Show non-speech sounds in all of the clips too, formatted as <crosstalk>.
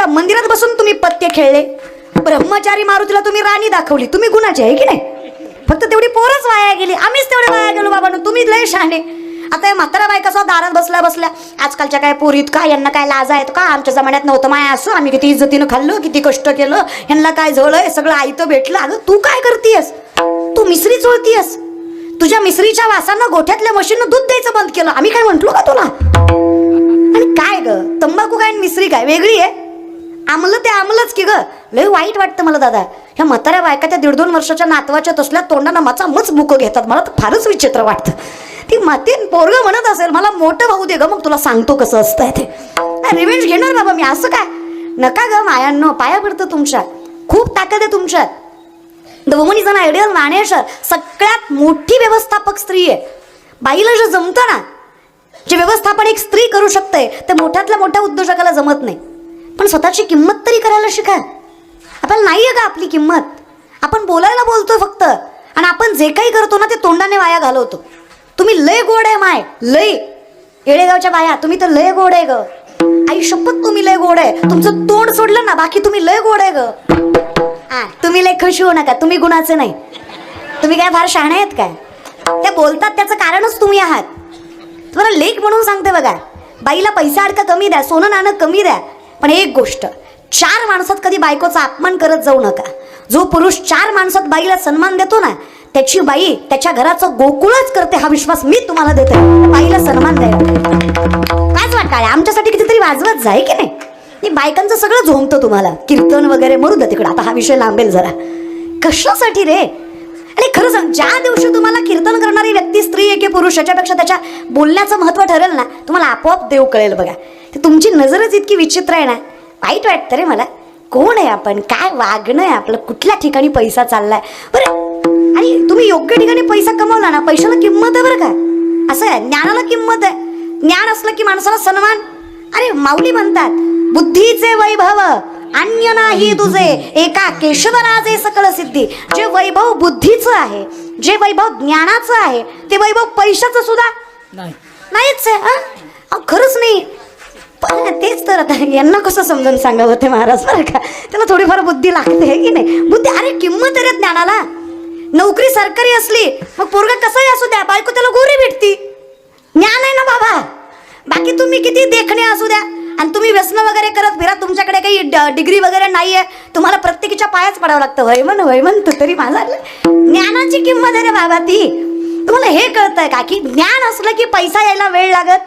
तुमच्या मंदिरात बसून तुम्ही पत्ते खेळले. ब्रह्मचारी मारुतीला तुम्ही राणी दाखवली. तुम्ही गुणाची आहे की नाही? फक्त तेवढी पोरच वाया गेली. आम्हीच तेवढे वाया गेलो बाबा तुम्ही लय शहाणे. आता या म्हातारा बायका सुद्धा दारात बसल्या बसल्या आजकालच्या काय पोरीत का यांना काय लाज आहेत का? आमच्या जमान्यात नव्हतं माया असं. आम्ही किती इज्जतीनं खाल्लं किती कष्ट केलं यांना काय झळय सगळं आईत भेटलं. अगं तू काय करतीयस? तू मिसरी चोळतीयस. तुझ्या मिसरीच्या वासानं गोठ्यातल्या मशीननं दूध द्यायचं बंद केलं. आम्ही काय म्हंटलो का तुला? आणि काय ग? तंबाखू काय आणि मिसरी काय? वेगळी आहे? आमलं ते आमलंच की ग. लय वाईट वाटतं मला दादा. ह्या म्हाताऱ्या बायका त्या दीड दोन वर्षाच्या नातवाच्या तसल्या तोंडानं मचा मच बुकं घेतात. मला तर फारच विचित्र वाटतं. ती मातीन पोरग म्हणत असेल मला मोठं भाऊ दे ग मग तुला सांगतो कसं असतंय ते. रिव्हेंज घेणार बाबा मी असं काय? नका ग मायांनो पाया पडतं तुमच्या. खूप ताकद आहे तुमच्यात the woman is an ideal manager सगळ्यात मोठी व्यवस्थापक स्त्री आहे. बाईला जे जमतं ना जे व्यवस्थापन एक स्त्री करू शकते ते मोठ्यातल्या मोठ्या उद्योजकाला जमत नाही. पण स्वतःची किंमत तरी करायला शिका आपल्याला नाही आहे का आपली किंमत? आपण बोलायला बोलतोय फक्त. आणि आपण जे काही करतो ना ते तोंडाने वाया घालवतो. तुम्ही लय गोड आहे माय. लय. येळेगावच्या बाया तुम्ही तर लय गोड आहे ग. आई शपथ तुम्ही लय गोड आहे. तुमचं तोंड सोडलं ना बाकी तुम्ही लय गोड आहे ग. हा तुम्ही लय खुशी होऊ नका. तुम्ही गुणाचे नाही. तुम्ही काय फार शहाणे आहेत काय? त्या बोलतात त्याचं कारणच तुम्ही आहात. तुम्हाला लेख म्हणून सांगते बघा. बाईला पैसा अडका कमी द्या सोनं नाणं कमी द्या. पण एक गोष्ट चार माणसात कधी बायकोचा अपमान करत जाऊ नका. जो पुरुष चार माणसात बाईला सन्मान देतो ना त्याची बाई त्याच्या घराचं गोकुळच करते हा विश्वास मी तुम्हाला देते. बाईला सन्मान द्यायला. काच वाट काय आमच्यासाठी कितीतरी वाजवत जाय की नाही? बायकांचं सगळं झोमतं तुम्हाला. कीर्तन वगैरे मरू द्या तिकडं. आता हा विषय लांबेल जरा. कशासाठी रे? आणि खरं सांग ज्या दिवशी तुम्हाला कीर्तन करणारी व्यक्ती स्त्री आहे की पुरुष याच्यापेक्षा त्याच्या बोलण्याचं महत्त्व ठरेल ना तुम्हाला आपोआप देव कळेल बघा. ते तुमची नजरच इतकी विचित्र आहे ना? वाईट वाटतं रे मला. कोण आहे आपण? काय वागणं आहे आपलं? कुठल्या ठिकाणी पैसा चाललाय? बरं आणि तुम्ही योग्य ठिकाणी पैसा कमवला ना पैशाला किंमत आहे बरं का? असं आहे ज्ञानाला किंमत आहे. ज्ञान असलं की माणसाला सन्मान. अरे माऊली म्हणतात बुद्धीचे वैभव अन्य नाही तुझे. एका केशवराजे सकळ सिद्धी. जे वैभव बुद्धीचं आहे जे वैभव ज्ञानाचं आहे ते वैभव पैशाचं सुद्धा नाही. नाहीच आहे हा? खरंच नाही. पण तेच तर आता यांना कसं समजून सांगावं ते महाराज बरं का? त्याला थोडीफार बुद्धी लागते की नाही? बुद्धी अरे किंमत आहे रे ज्ञानाला. नोकरी सरकारी असली मग पोरगा कसंही असू द्या बायको त्याला गोरी भेटती. ज्ञान आहे ना बाबा. बाकी तुम्ही किती देखणे असू द्या. आणि तुम्ही व्यसन वगैरे करत फिरा तुमच्याकडे काही ड- डिग्री वगैरे नाही आहे तुम्हाला प्रत्येकीच्या पायाच पडावं लागतं. वैमन म्हण तू तरी माझा. ज्ञानाची किंमत आहे रे बाबा ती. तुम्हाला हे कळतंय का की ज्ञान असलं की पैसा यायला वेळ लागत?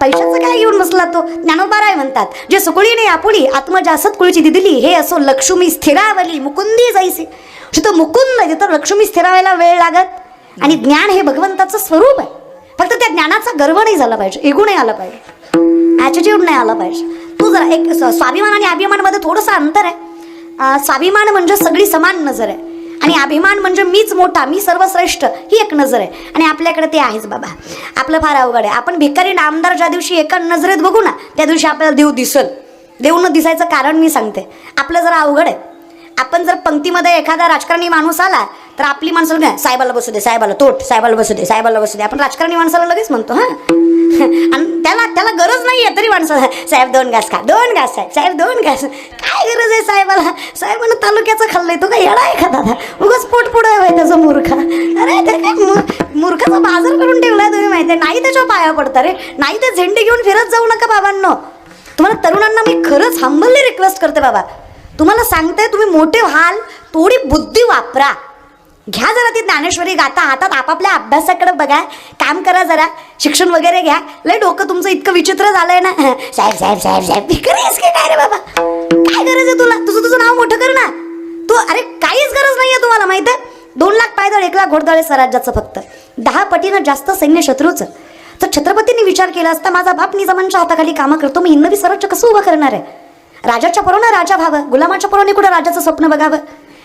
पैशाचं काय घेऊन बसला तो? ज्ञानोबाराय म्हणतात जे सुकुळीने आपुली आत्मजा कुळीची दिदिली हे असो लक्ष्मी स्थिरावली मुकुंदी जायसी म्हणजे तो मुकुंद आहे तिथं लक्ष्मी स्थिरावायला वेळ लागत? आणि ज्ञान हे भगवंताचं स्वरूप आहे. फक्त त्या ज्ञानाचा गर्व नाही झाला पाहिजे एगू नाही आला पाहिजे. ॲटिट्यूड नाही आला पाहिजे. तू जरा एक स्वाभिमान आणि अभिमानमध्ये थोडंसं अंतर आहे. स्वाभिमान म्हणजे सगळी समान नजर आहे. आणि अभिमान म्हणजे मीच मोठा मी सर्वश्रेष्ठ ही एक नजर आहे. आणि आपल्याकडे ते आहेच बाबा. आपलं फार अवघड आहे. आपण भिकारी नामदार ज्या दिवशी एका नजरेत बघू ना त्या दिवशी आपल्याला देव दिसल. देव न दिसायचं कारण मी सांगते. आपलं जरा अवघड आहे. आपण जर पंक्तीमध्ये एखादा राजकारणी माणूस आला तर आपली माणसं साहेबाला बसू दे साहेबाला तोट साहेबाला बसू दे साहेबाला बसू दे. आपण राजकारणी माणसाला लगेच म्हणतो हां. आणि त्याला त्याला गरज नाही आहे तरी माणसाला साहेब दोन घास खा. दोन घास साहेब. साहेब दोन घास. काय गरज आहे साहेबाला? साहेबानं तालुक्याचं खाल्लंय. तो काय येडा आहे का दादा? उगाच पोट पुढं आहे त्याचं मूर्ख. अरे ते काय मू- मूर्खाचा बाजार करून ठेवलाय तुम्ही माहिती आहे नाही त्याच्या पाया पडता रे. नाही ते झेंडे घेऊन फिरत जाऊ नका बाबांनो. तुम्हाला तरुणांना मी खरंच हंबलली रिक्वेस्ट करते बाबा. तुम्हाला सांगते तुम्ही मोठे व्हाल थोडी बुद्धी वापरा. घ्या जरा ती ज्ञानेश्वरी गाता हातात आपापल्या अभ्यासाकडे बघा. काम करा जरा. शिक्षण वगैरे घ्या. लय डोकं तुमचं इतकं विचित्र झालंय ना. <laughs> साहेब साहेब साहेब साहेब भिकारी आहेस की काय रे बाबा. काय गरज आहे तुला? तुझं तुझं नाव मोठं कर ना. तू अरे काहीच गरज नाहीये तुम्हाला माहीत आहे? दोन लाख पायदळ एक लाख घोडदळ स्वराज्याचं फक्त. दहा पटीनं जास्त सैन्य शत्रूचं. तर छत्रपतींनी विचार केला असता माझा बाप निजामांच्या हाताखाली कामं करतो मी हिंदवी स्वराज्य कसं उभं करणार आहे? राजाच्या परोनं राजा व्हावं गुलामाच्या परोने कुठं राजाचं स्वप्न बघावं?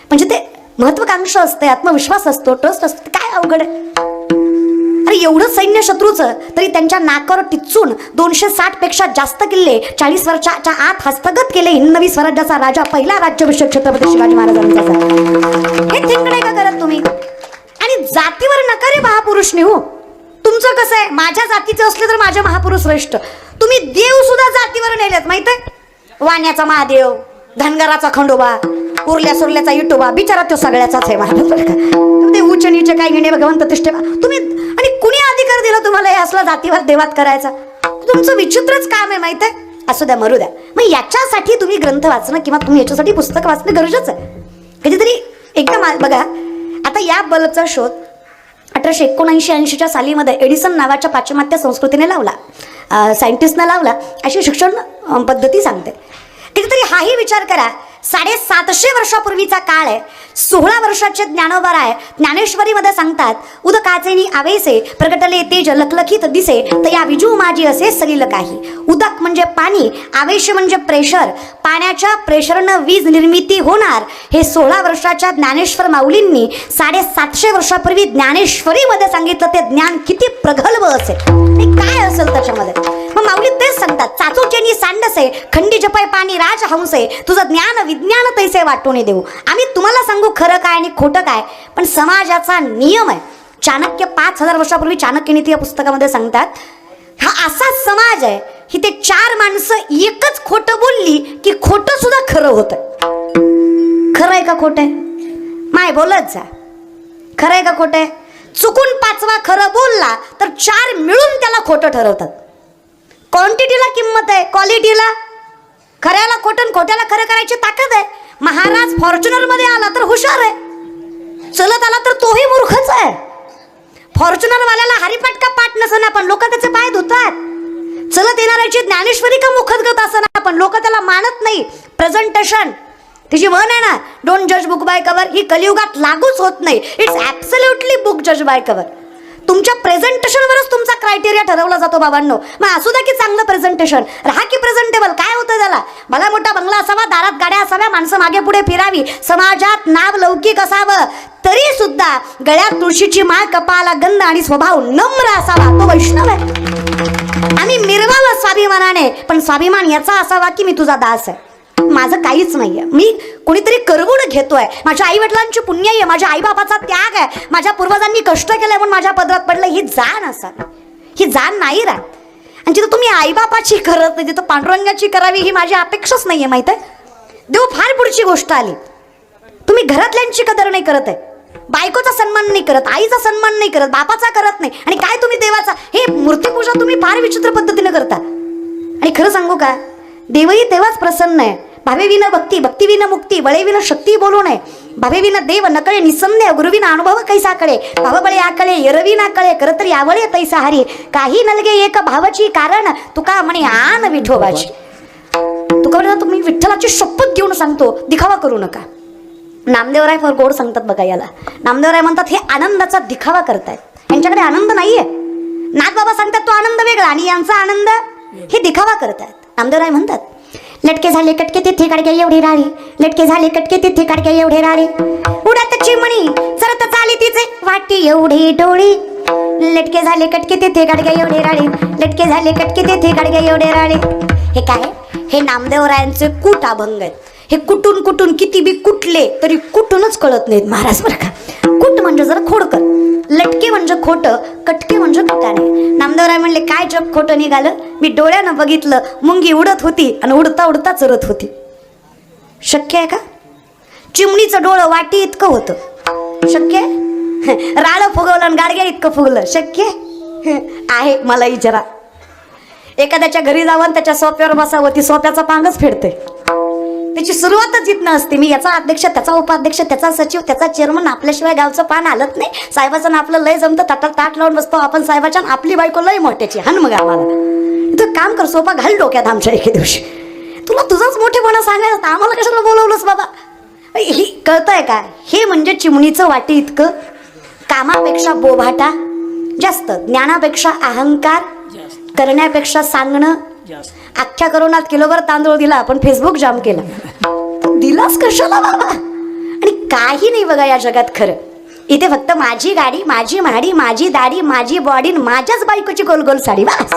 म्हणजे ते महत्वाकांक्षा असते आत्मविश्वास असतो ट्रस्ट असतो काय अवघड आहे? अरे एवढं सैन्य शत्रूचं तरी त्यांच्या नाकावर टिचून दोनशे साठपेक्षा जास्त किल्ले चाळीस वर्षाच्या आत हस्तगत केले हिंदवी स्वराज्याचा राजा पहिला राज्याभिषेक छत्रपती शिवाजी महाराजांचा. हे थिंक का करत तुम्ही? आणि जातीवर नकारे महापुरुष नेऊ. तुमचं कसं आहे? माझ्या जातीचे असले तर माझे महापुरुष श्रेष्ठ. तुम्ही देव सुद्धा जातीवर नेलेत माहीत आहे? वाण्याचा महादेव धनगराचा खंडोबा उरल्या सुरल्याचा इटोबा बिचारा तो सगळ्याचाच आहे मला का. ते उच्च नीच काय घेणे भगवंत तिष्ठे तुम्ही आणि कुणी अधिकार दिला तुम्हाला हे असला जातीवर देवात करायचा? तुमचं विचित्रच काम आहे माहीत आहे? असू द्या मरू द्या. मग याच्यासाठी तुम्ही ग्रंथ वाचणं किंवा तुम्ही याच्यासाठी पुस्तक वाचणं गरजेचं आहे. कधीतरी एकदम बघा आता या बल्बचा शोध अठराशे एकोणऐंशी ऐंशीच्या सालीमध्ये एडिसन नावाच्या पाश्चिमात्य संस्कृतीने लावला. सायंटिस्टनं लावला. अशी शिक्षण पद्धती सांगते. कधीतरी हाही विचार करा साडेसातशे वर्षापूर्वीचा काळ आहे. सोळा वर्षाचे ज्ञानोबा आहे. ज्ञानेश्वरीमध्ये सांगतात उदकाचे आवेसे प्रगटले तेज लखलखीत दिसे तर या विजू माझी असे सलील काही. उदक म्हणजे पाणी आवेश म्हणजे प्रेशर. पाण्याच्या प्रेशरनं वीज निर्मिती होणार. हे सोळा वर्षाच्या ज्ञानेश्वर माऊलींनी साडेसातशे वर्षापूर्वी ज्ञानेश्वरीमध्ये सांगितलं ते ज्ञान किती प्रगल्भ असेल. काय असेल त्याच्यामध्ये? मग माऊली तेच सांगतात चाचू सांडसे खंडी जपय पाणी राज हंसे तुझं ज्ञान विज्ञान तैसे वाटून देऊ. आम्ही तुम्हाला सांगू खरं काय आणि खोटं काय पण समाजाचा नियम आहे. चाणक्य पाच हजार वर्षापूर्वी चाणक्य नीती या पुस्तकामध्ये सांगतात हा असा समाज आहे की ते चार माणसं एकच खोटं बोलली की खोटं सुद्धा खरं होतं. खरं आहे का खोटं आहे? माय बोलत जा. खरं आहे का खोटं आहे? चुकून पाचवा खरं बोलला तर चार मिळून त्याला खोटं ठरवतात. क्वांटिटीला किंमत आहे? क्वालिटीला खऱ्याला खोटं खोट्याला खरं करायची ताकद आहे. महाराज फॉर्च्युनरमध्ये आला तर हुशार आहे. चलत आला तर तोही मूर्खच आहे. फॉर्च्युनर वाल्याला हरिपाट पाठ नसना पण लोक त्याचे पाय धुतात. चलत येणाऱ्याची ज्ञानेश्वरी का मुखदगत असना पण लोक त्याला मानत नाही. प्रेझेंटेशन तिची म्हण आहे ना डोंट जज बुक बाय कवर ही कलियुगात लागूच होत नाही. इट्स ॲब्सल्युटली बुक जज बाय कवर तुमच्या प्रेझेंटेशनवरच तुमचा क्रायटेरिया ठरवला जातो बाबांनो. मग असू द्या की चांगलं प्रेझेंटेशन राहा की प्रेझेंटेबल काय होतं त्याला? मला मोठा बंगला असावा दारात गाड्या असाव्या माणसं मागे पुढे फिरावी. समाजात नाव लौकिक असावं. तरी सुद्धा गळ्यात तुळशीची माळ कपाला गंध आणि स्वभाव नम्र असावा. तो वैष्णव आहे. आम्ही मिरवावं स्वाभिमानाने. पण स्वाभिमान याचा असावा की मी तुझा दास आहे? माझं काहीच नाही आहे मी कोणीतरी करवून घेतोय. माझ्या आई वडिलांची पुण्य आहे माझ्या आईबापाचा त्याग आहे. माझ्या पूर्वजांनी कष्ट केलं म्हणून माझ्या पदरात पडलं. ही जाण असावी ही जाण नाही राहत. आणि जिथं तुम्ही आईबापाची करत नाही तिथं पांडुरंगाची करावी ही माझी अपेक्षाच नाही आहे माहीत आहे? देव फार पुढची गोष्ट आली. तुम्ही घरातल्यांची कदर नाही करत आहे. बायकोचा सन्मान नाही करत आईचा सन्मान नाही करत बापाचा करत नाही. आणि काय तुम्ही देवाचा? हे मूर्तीपूजा तुम्ही फार विचित्र पद्धतीने करता. आणि खरं सांगू का? देवही तेव्हाच प्रसन्न आहे. भावेविन भक्ती भक्तीविन मुक्ती बळेविन शक्ती बोलू नये भावेविन देव नकळे निसंदेह गुरुविन अनुभव कैसा कळे भावबळे आकळे यरवी आकळे कळे करत यावळे तैसा हरी काही नलगे एक भावाची कारण तुका म्हणे आन विठोबाची तुका म्हणे तुम्ही विठ्ठलाची शपथ घेऊन सांगतो दिखावा करू नका नामदेवराय फार गोड सांगतात बघा याला नामदेवराय म्हणतात हे आनंदाचा दिखावा करतायत यांच्याकडे आनंद नाहीये नागबाबा सांगतात तो आनंद वेगळा आणि यांचा आनंद हे दिखावा करतायत नामदेवराय म्हणतात लटके झाले कटके तिथे काडके एवढे राळे लटके झाले कटके तिथे काडके एवढे राळे उडत चिमणी सरत चाली तिचे वाटी एवढे डोळे. लटके झाले कटके तिथे काडके एवढे राळे लटके झाले कटके तिथे काडके एवढे राळे हे काय? हे नामदेवरायांचे कूट अभंग आहेत. हे कुठून कुठून किती बी कुठले तरी कुठूनच कळत नाहीत. महाराज बरं का. कुट म्हणजे जरा खोडकर लटके म्हणजे खोटं कटके म्हणजे कुटाणे नामदेवराय म्हणले काय जग खोटं निघालं? मी डोळ्यानं बघितलं मुंगी उडत होती आणि उडता उडता चरत होती. शक्य आहे का? चिमणीचं डोळं वाटी इतकं होतं. शक्य आहे? <laughs> राळं फुगवलं आणि गाडग्या इतकं फुगलं. शक्य आहे? <laughs> मलाही मला विचारा एखाद्याच्या घरी जावं त्याच्या सोप्यावर बसावं ती सोप्याचा पांगच फेडते त्याची सुरुवातच इथनं असते. मी याचा अध्यक्ष त्याचा उपाध्यक्ष त्याचा सचिव त्याचा चेअरमन आपल्याशिवाय गावचं पान आलत नाही. साहेबाचं आपलं लय जमतं. ताटात ताट लावून बसतो आपण साहेबाच्या आपली बायको लय मोठ्याची हान मग आम्हाला. तू काम कर सोपा घाल डोक्यात आमच्या एके दिवशी. तुला तुझाच मोठेपणा सांगायचं आम्हाला कशाला बोलवलंस बाबा? ही कळतंय का? हे म्हणजे चिमणीचं वाटी इतकं. कामापेक्षा बोभाटा जास्त. ज्ञानापेक्षा अहंकार. करण्यापेक्षा सांगणं. अख्ख्या करोनात किलोभर तांदूळ दिला पण फेसबुक जाम केला. दिलास कशाला बाबा? आणि काही नाही बघा या जगात खरं. इथे फक्त माझी गाडी माझी माडी माझी दाढी माझी बॉडी माझ्याच बायकोची गोल गोल साडी बस.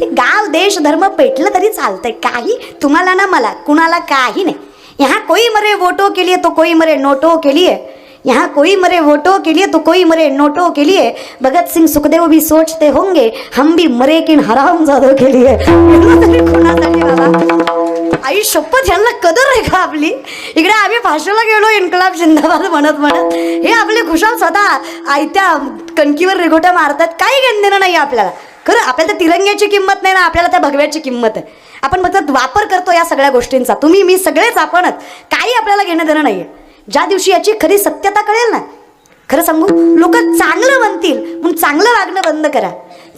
ते गाव देश धर्म पेटलं तरी चालतंय. काही तुम्हाला ना मला कुणाला काही नाही. यहाँ कोई मरे वोटो के लिए तो कोई मरे नोटो के लिए. यहाँ कोई मरे वोटो के लिए तो कोई मरे नोटो के लिए। भगत सिंह सुखदेव भी सोचते होंगे हम भी मरे किन हराम जादों के लिए। बाबा आई शपथ ह्यांना कदर आहे का आपली? इकडे आम्ही भाषेला गेलो इन्कलाब जिंदाबाद म्हणत म्हणत. हे आपले खुशाल स्वतः आयत्या कणकीवर रेघोट्या मारतात. काही घेणं देणं नाही आपल्याला. खरं आपल्याला तिरंग्याची किंमत नाही ना आपल्याला त्या भगव्याची किंमत आहे. आपण फक्त वापर करतो या सगळ्या गोष्टींचा. तुम्ही मी सगळेच आपणच. काही आपल्याला घेणं देणं नाहीये. ज्या दिवशी याची खरी सत्यता कळेल ना खरं सांगू लोक चांगलं म्हणतील म्हणून चांगलं वागणं बंद करा.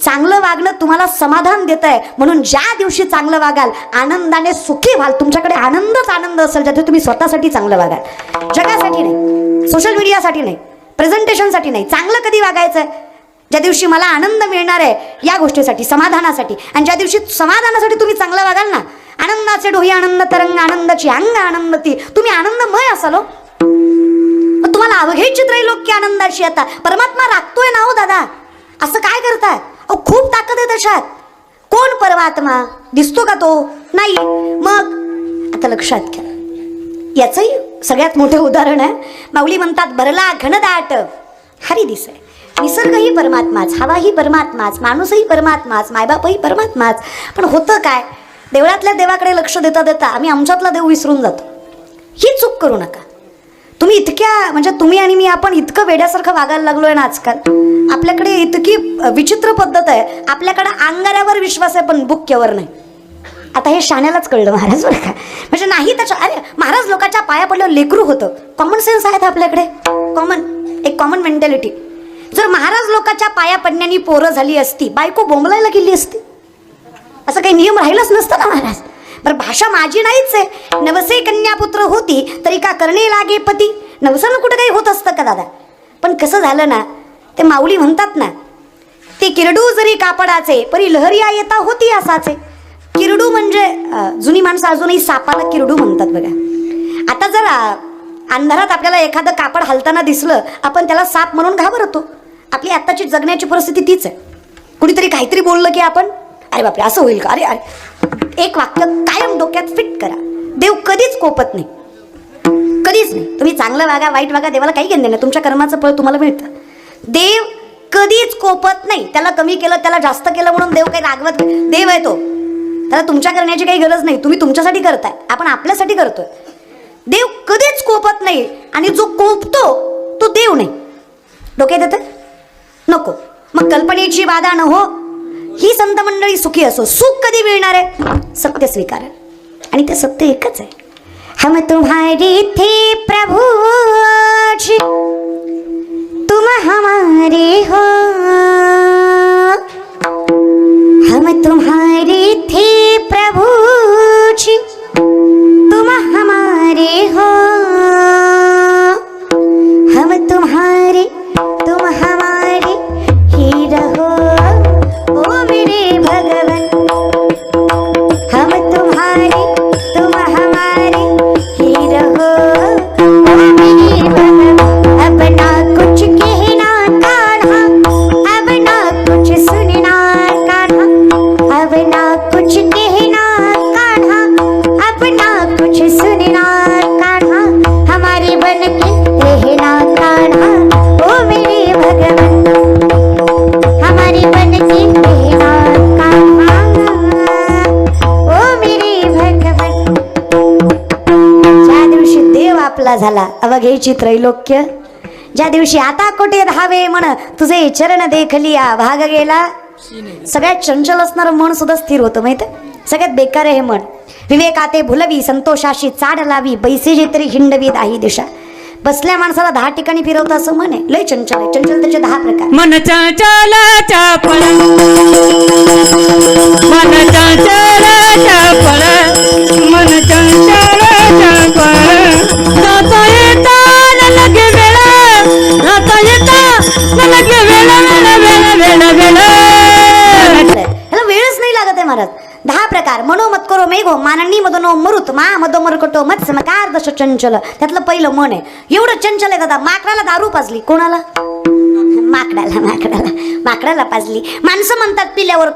चांगलं वागणं तुम्हाला समाधान देत आहे म्हणून ज्या दिवशी चांगलं वागाल आनंदाने सुखी व्हाल. तुमच्याकडे आनंदच आनंद असेल ज्याथे तुम्ही स्वतःसाठी चांगलं वागाल. जगासाठी नाही सोशल मीडियासाठी नाही प्रेझेंटेशनसाठी नाही चांगलं कधी वागायचं आहे ज्या दिवशी मला आनंद मिळणार आहे या गोष्टीसाठी समाधानासाठी. आणि ज्या दिवशी समाधानासाठी तुम्ही चांगलं वागाल ना आनंदाचे डोही आनंद तरंग आनंदाची अंग आनंद ती तुम्ही आनंदमय असाल हो. मग तुम्हाला अवघे चित्र लोक हो की आनंदाशी आता. परमात्मा राखतोय ना हो दादा. असं काय करताय? अहो खूप ताकद आहे तशात कोण परमात्मा? दिसतो का तो? नाही. मग? आता लक्षात घ्या. याचंही सगळ्यात मोठं उदाहरण आहे. माऊली म्हणतात बरला घनदाट. हरी दिसे निसर्गही परमात्माच हवाही परमात्माच माणूसही परमात्माच मायबापही परमात्माच. पण होतं काय? देवळातल्या देवाकडे लक्ष देता देता आम्ही आमच्यातला देव विसरून जातो. ही चूक करू नका. तुम्ही इतक्या म्हणजे तुम्ही आणि मी आपण इतकं वेड्यासारखं वागायला लागलोय ना आजकाल. आपल्याकडे इतकी विचित्र पद्धत आहे. आपल्याकडे अंगाऱ्यावर विश्वास आहे पण बुक्क्यावर नाही. आता हे शाण्यालाच कळलं महाराज बरं का. म्हणजे नाही त्याच्या अरे महाराज लोकांच्या पाया पडल्यावर लेकरू होतं. कॉमन सेन्स आहेत आपल्याकडे. कॉमन एक कॉमन मेंटॅलिटी जर महाराज लोकांच्या पाया पडण्याने पोरं झाली असती बायको बोंबलायला गेली असती असं काही नियम राहिलाच नसतं ना महाराज. बरं भाषा माझी नाहीच आहे. नवसे कन्यापुत्र होती तरी का करणे लागे पती? नवसानं कुठं काही होत असतं का दादा? पण कसं झालं ना ते माऊली म्हणतात ना ते किरडू जरी कापडाचे परी लहरिया येता होती असाचे. किरडू म्हणजे जुनी माणसं अजूनही सापाला किरडू म्हणतात बघा. आता जर अंधारात आपल्याला एखादं कापड हलताना दिसलं आपण त्याला साप म्हणून घाबरतो. आपली आत्ताची जगण्याची परिस्थिती तीच आहे. कुणीतरी काहीतरी बोललं की आपण अरे बापरे असं होईल का? अरे अरे. एक वाक्य कायम डोक्यात फिट करा. देव कधीच कोपत नाही. कधीच नाही. तुम्ही चांगलं वागा वाईट वागा देवाला काही घेणं नाही. तुमच्या कर्माचं फळ तुम्हाला मिळतं. देव कधीच कोपत नाही. त्याला कमी केलं त्याला जास्त केलं म्हणून देव काही रागवत देव आहे तो. त्याला तुमच्या करण्याची काही गरज नाही. तुम्ही तुमच्यासाठी करताय. आपण आपल्यासाठी करतोय. देव कधीच कोपत नाही. आणि जो कोपतो तो देव नाही. डोक्यात येतं नको. मग कल्पनेची बाधा न हो. ही संत मंडळी सुखी असो सुख कधी मिळणार आहे? सत्य स्वीकार. आणि ते सत्य एकच आहे. हम तुम्हारी थी प्रभु आपला झाला. अवघेची त्रैलोक्य ज्या दिवशी आता कोठे धावे म्हण तुझे चरण देखलिया भाग गेला सगळ्यात चंचल असणारं मन सुद्धा स्थिर होतं माहीत सगळ्यात बेकार आहे हे मन. विवेकाते भुलवी संतोषाशी चाड लावी बैसे जे तरी हिंडवी दाही दिशा. बसल्या माणसाला दहा ठिकाणी फिरवतं असं मन आहे लय चंचल आहे. चंचल त्याचे दहा प्रकार. मन चंचल करो मानणी मदनो मरुत मा मदो मरकटो मत्स्य मकार दश चंचल. त्यातलं पहिलं मन आहे. एवढं चंचल आहे दादा माकडाला दारू पाजली. कोणाला? माकडाला माकडाला माकडाला पाजली. माणसं म्हणतात पिल्यावर